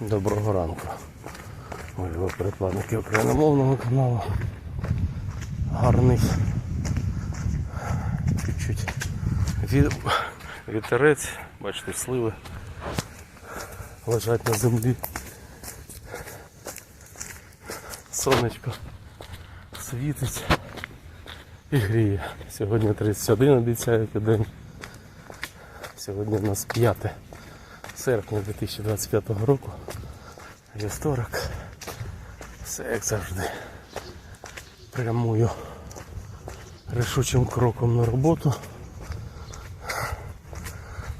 Доброго ранку. Ви перекладники україномовного каналу. Гарний. Чуть-чуть вітерець, бачите, сливи лежать на землі. Сонечко світить і гріє. Сьогодні 31 обіцяють день. Сьогодні у нас 5 серпня 2025 року. Вівторок. Все як завжди. Прямую рішучим кроком на роботу.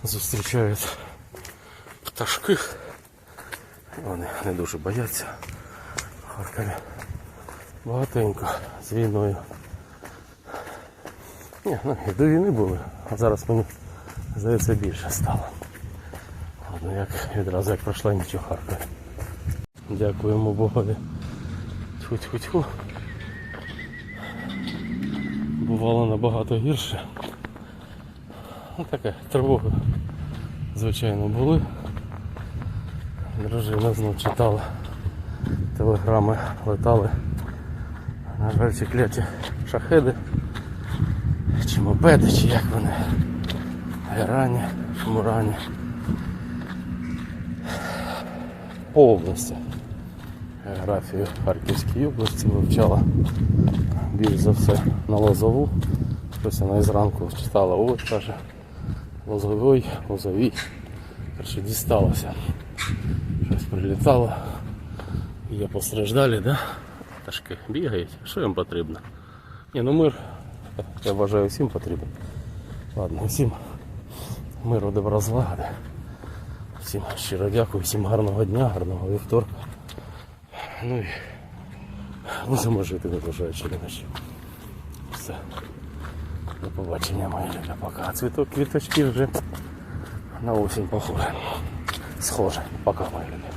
Зустрічають пташки. Вони не дуже бояться. В Харкові багатенько з війною. Ні, ну і до війни були, а зараз мені здається більше стало. Ладно, як відразу як пройшла ніч у. Дякуємо Богові. Тьфу-тьфу-тьфу. Бувало набагато гірше. Ну таке, тривоги, звичайно, були. Дружина знов читала. Телеграми летали. На жаль, ці кляті шахеди. Чи мопеди, чи як вони. Герані, шмурані. По області. Географію Харківської області вивчала більш за все на Лозову. Щось вона із ранку читала, от каже, Лозовий, Лозовій. Короче, дісталося. Щось прилітало. Є постраждалі, да? Пташки бігають. Що їм потрібно? Ні, ну мир, я вважаю, всім потрібен. Ладно, всім миру добра злагоди. Всім щиро дякую, всім гарного дня, гарного вівторка. Ну і будемо жити, не бажаючи ночі. Все. До побачення, мої люди. пока. Цвіток квіточки вже на осінь похоже. Схоже. Пока, мої любі.